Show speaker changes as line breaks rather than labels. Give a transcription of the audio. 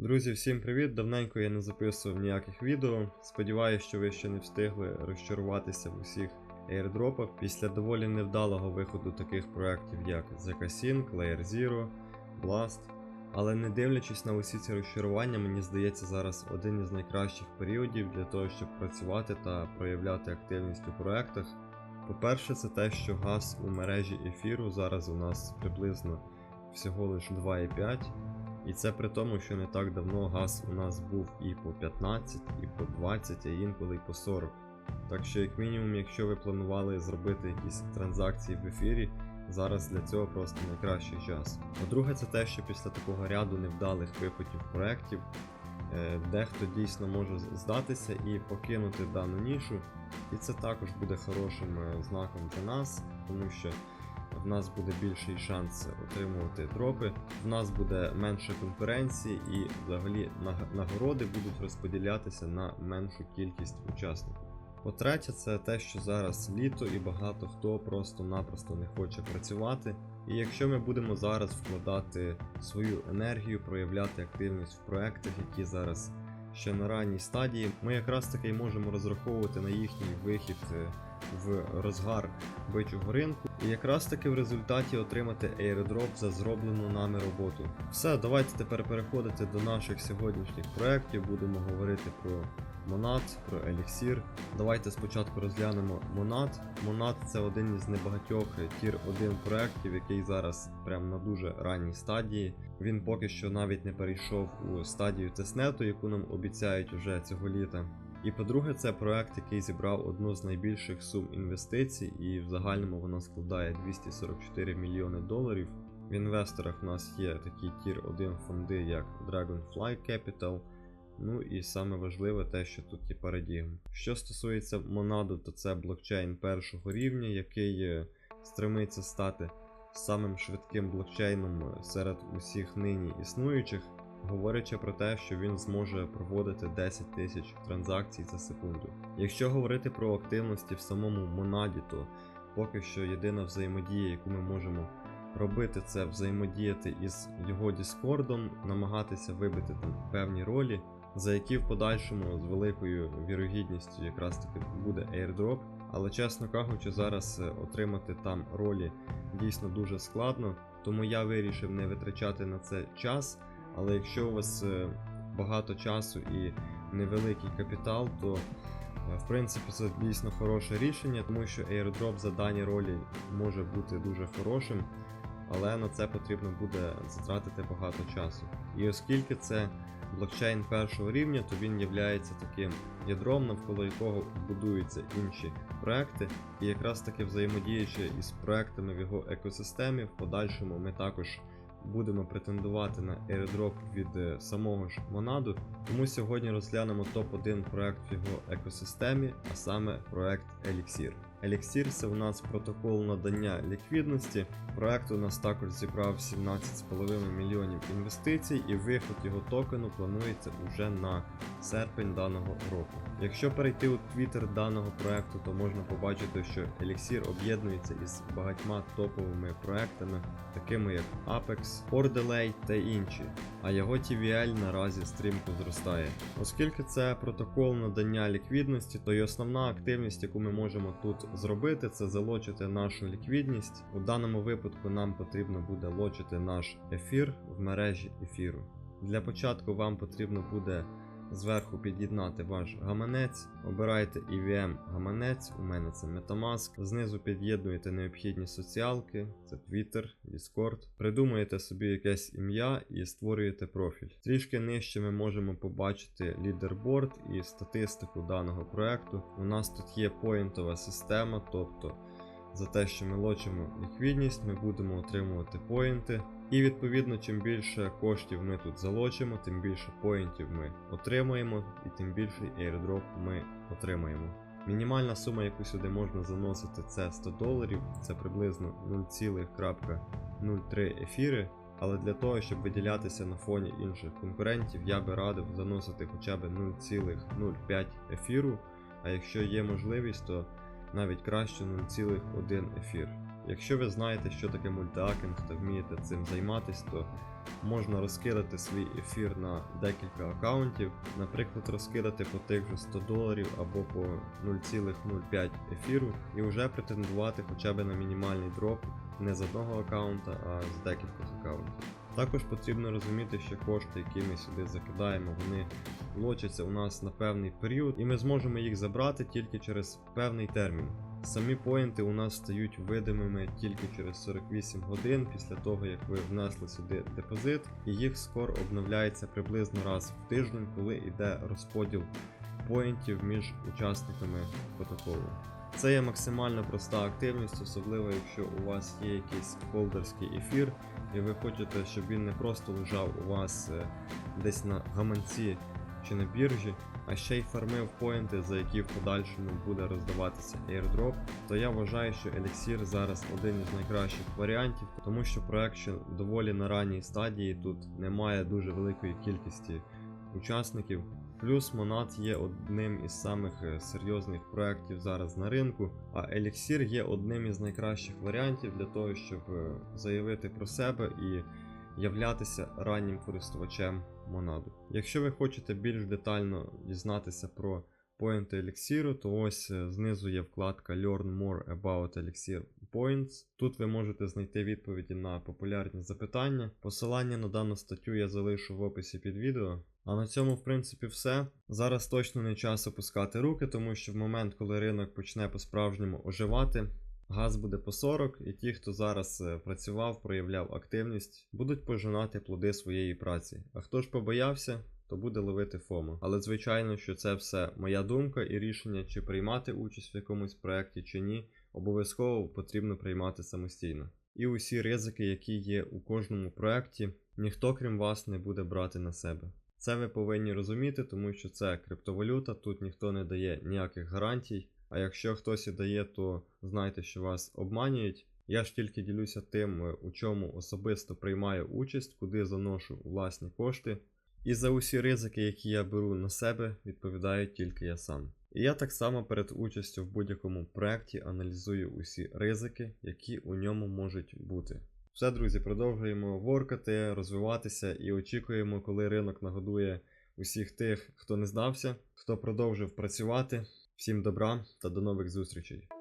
Друзі, всім привіт! Давненько я не записував ніяких відео. Сподіваюсь, що ви ще не встигли розчаруватися в усіх airdropах після доволі невдалого виходу таких проєктів, як ZK-Sync, Layer Zero, Blast. Але не дивлячись на усі ці розчарування, мені здається зараз один із найкращих періодів для того, щоб працювати та проявляти активність у проєктах. По-перше, це те, що газ у мережі ефіру зараз у нас приблизно всього лише 2,5. І це при тому, що не так давно газ у нас був і по 15, і по 20, а інколи і по 40. Так що, як мінімум, якщо ви планували зробити якісь транзакції в ефірі, зараз для цього просто найкращий час. По-друге, це те, що після такого ряду невдалих виходів проєктів, е, дехто дійсно може здатися і покинути дану нішу. І це також буде хорошим е, знаком для нас, тому що в нас буде більший шанс отримувати дропи, в нас буде менше конкуренції і взагалі наг- нагороди будуть розподілятися на меншу кількість учасників. По-третє, це те, що зараз літо і багато хто просто-напросто не хоче працювати. І якщо ми будемо зараз вкладати свою енергію, проявляти активність в проектах, які зараз ще на ранній стадії, ми якраз таки можемо розраховувати на їхній вихід е, в розгар бичого ринку, і якраз таки в результаті отримати airdrop за зроблену нами роботу. Все, давайте тепер переходити до наших сьогоднішніх проєктів. Будемо говорити про Monad, про Elixir. Давайте спочатку розглянемо Monad. Monad це один із небагатьох тір 1 проєктів, який зараз прям на дуже ранній стадії. Він поки що навіть не перейшов у стадію тестнету, яку нам обіцяють уже цього літа. І по-друге, це проект, який зібрав одну з найбільших сум інвестицій, і в загальному вона складає 244 мільйони доларів. В інвесторах в нас є такі тір 1 фонди, як Dragonfly Capital. Ну і саме важливе те, що тут є Paradigm. Що стосується Монаду, то це блокчейн першого рівня, який е, стремиться стати самим швидким блокчейном е, серед усіх нині існуючих говорячи про те, що він зможе проводити 10 тисяч транзакцій за секунду. Якщо говорити про активності в самому Монаді, то поки що єдина взаємодія, яку ми можемо робити, це взаємодіяти із його Діскордом, намагатися вибити там певні ролі, за які в подальшому з великою вірогідністю якраз таки буде airdrop. Але чесно кажучи, зараз е, отримати там ролі дійсно дуже складно, тому я вирішив не витрачати на це час. Але якщо у вас е, багато часу і невеликий капітал, то е, в принципі це дійсно хороше рішення, тому що airdrop за дані ролі може бути дуже хорошим, але на це потрібно буде затратити багато часу. І оскільки це блокчейн першого рівня, то він є таким ядром, навколо якого будуються інші проекти, і якраз таки взаємодіючи із проектами в його екосистемі, в подальшому ми також будемо претендувати на airdrop від е, самого ж Монаду. Тому сьогодні розглянемо топ-1 проект в його екосистемі, а саме проект Elixir. Elixir це у нас протокол надання ліквідності. Проект у нас також зібрав 17,5 мільйонів інвестицій, і виход його токену планується уже на серпень даного року. Якщо перейти у твіттер даного проекту, то можна побачити, що Elixir об'єднується із багатьма топовими проектами, такими як Apex, Ordelay та інші. А його TVL наразі стрімко зростає. Оскільки це протокол надання ліквідності, то й основна активність, яку ми можемо тут зробити, це залочити нашу ліквідність. У даному випадку нам потрібно буде лочити наш ефір в мережі ефіру. Для початку вам потрібно буде зверху під'єднати ваш гаманець, обирайте EVM гаманець, у мене це Metamask. Знизу під'єднуєте необхідні соціалки, це Twitter, Discord. Придумуєте собі якесь ім'я і створюєте профіль. Трішки нижче ми можемо побачити лідерборд і статистику даного проекту. У нас тут є поінтова система, тобто за те, що ми лочимо ліквідність, ми будемо отримувати поінти. І відповідно, чим більше коштів ми тут залочимо, тим більше поінтів ми отримаємо, і тим більший airdrop ми отримаємо. Мінімальна сума, яку сюди можна заносити, це 100 доларів, це приблизно 0,03 ефіри. Але для того, щоб виділятися на фоні інших конкурентів, я би радив заносити хоча б 0,05 ефіру. А якщо є можливість, то навіть краще 0,1 ефір. Якщо ви знаєте, що таке мультиакінг та вмієте цим займатися, то можна розкидати свій ефір на декілька аккаунтів, наприклад, розкидати по тих же 100 доларів або по 0,05 ефіру і вже претендувати хоча б на мінімальний дроп не з одного аккаунта, а з декількох аккаунтів. Також потрібно розуміти, що кошти, які ми сюди закидаємо, вони лочаться у нас на певний період, і ми зможемо їх забрати тільки через певний термін. Самі поінти у нас стають видимими тільки через 48 годин після того, як ви внесли сюди депозит, і їх скор обновляється приблизно раз в тиждень, коли йде розподіл поінтів між учасниками протоколу. Це є максимально проста активність, особливо якщо у вас є якийсь холдерський ефір, і ви хочете, щоб він не просто лежав у вас е, десь на гаманці чи на біржі, а ще й фармив поінти, за які в подальшому буде роздаватися airdrop, то я вважаю, що Elixir зараз один із найкращих варіантів, тому що проект ще доволі на ранній стадії, тут немає дуже великої кількості учасників. Плюс Monad є одним із самих е, серйозних проєктів зараз на ринку, а Elixir є одним із найкращих варіантів для того, щоб е, заявити про себе і являтися раннім користувачем Монаду. Якщо ви хочете більш детально дізнатися про поінти Elixir, то ось е, знизу є вкладка Learn More About Elixir Points. Тут ви можете знайти відповіді на популярні запитання. Посилання на дану статтю я залишу в описі під відео. А на цьому, в принципі, все. Зараз точно не час опускати руки, тому що в момент, коли ринок почне по-справжньому оживати, газ буде по 40, і ті, хто зараз е, працював, проявляв активність, будуть пожинати плоди своєї праці. А хто ж побоявся, то буде ловити ФОМО. Але звичайно, що це все моя думка і рішення, чи приймати участь в якомусь проєкті чи ні, обов'язково потрібно приймати самостійно. І усі ризики, які є у кожному проєкті, ніхто крім вас не буде брати на себе. Це ви повинні розуміти, тому що це криптовалюта, тут ніхто не дає ніяких гарантій. А якщо хтось і дає, то знайте, що вас обманюють. Я ж тільки ділюся тим, е, у чому особисто приймаю участь, куди заношу власні кошти. І за усі ризики, які я беру на себе, відповідаю тільки я сам. І я так само перед участю в будь-якому проєкті аналізую усі ризики, які у ньому можуть бути. Все, друзі, продовжуємо воркати, розвиватися і очікуємо, коли ринок нагодує усіх тих, хто не здався, хто продовжив працювати. Всім добра та до нових зустрічей!